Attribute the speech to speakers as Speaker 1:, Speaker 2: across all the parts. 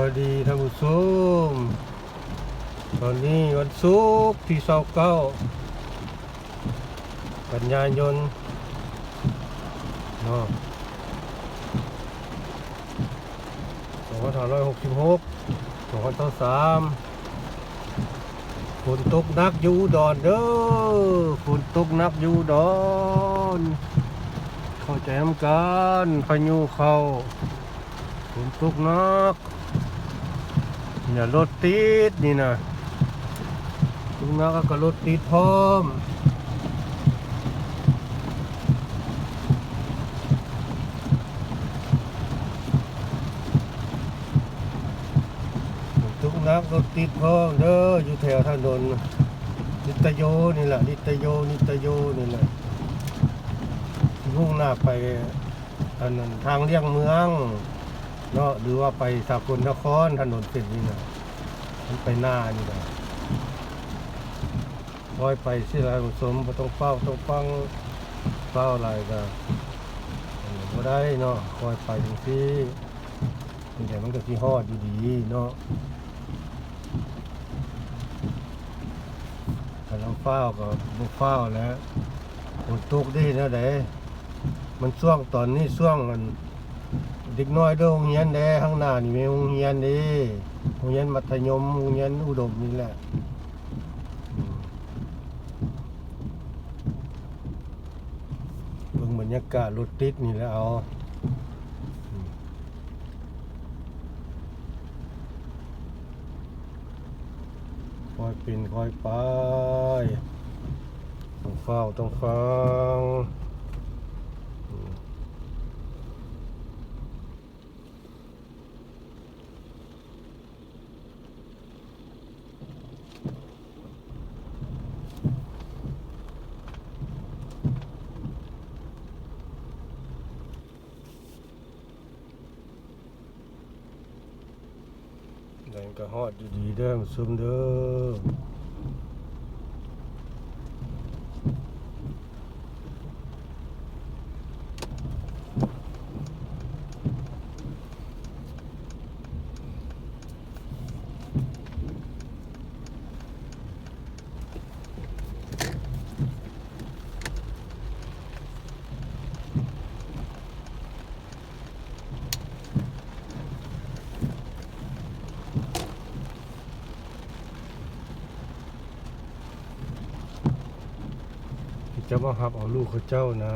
Speaker 1: วัสดีท่านผู้ชมตอนนี้วันศุกร์ที่เสาเก้ากันยายนเนาะสองพันห้าร้อยหกสิบหกสองพันสองสามฝนตกนักอยู่ดอนเด้อฝนตกนักอยู่ดอนเข้าใจน้ำกันพายุเข้าฝนตกนัก เนี่ยรถติดนี่นะทุกนักก็รถติดพร้อมทุกนักรถติดพร้อมเด้ออยู่แถวถนนนิตโยนี่แหละนิตโยนิตโยนี่แหละมุ่งหน้าไปอันทางเลี่ยงเมือง เนาะหรือว่าไปสากลนครถนนเส้นนี้นะมันไปหน้านี่นะคอยไปสิไรผสมบ่ต้องเฝ้าต้องฟังเฝ้าอะไรก็ก็ได้เนาะคอยไปจังซี่แต่มันก็ที่ฮอดอยู่ดีเนาะถ้าเราเฝ้าก็บ่เฝ้าแล้วฝนตกได้แล้วเด้มันช่วงตอนนี้ช่วงมัน เด็กน้อยเด้อโรงเรียนเด้ข้างหน้านี่มีโรงเรียนเด้โรงเรียนมัธยมโรงเรียนอุดมนี่แหละมเบิ่งบรรยากาศรถติดนี่แหล้วเอาคอยเป็นคอยไปต้องเฝ้าต้องฟังอืม แดงก็ฮอดดีๆเด้อซุมเด้อที่ จะมาหับเอาลูกเขาเจ้านะ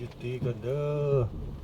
Speaker 1: ยุตีกันเด้อ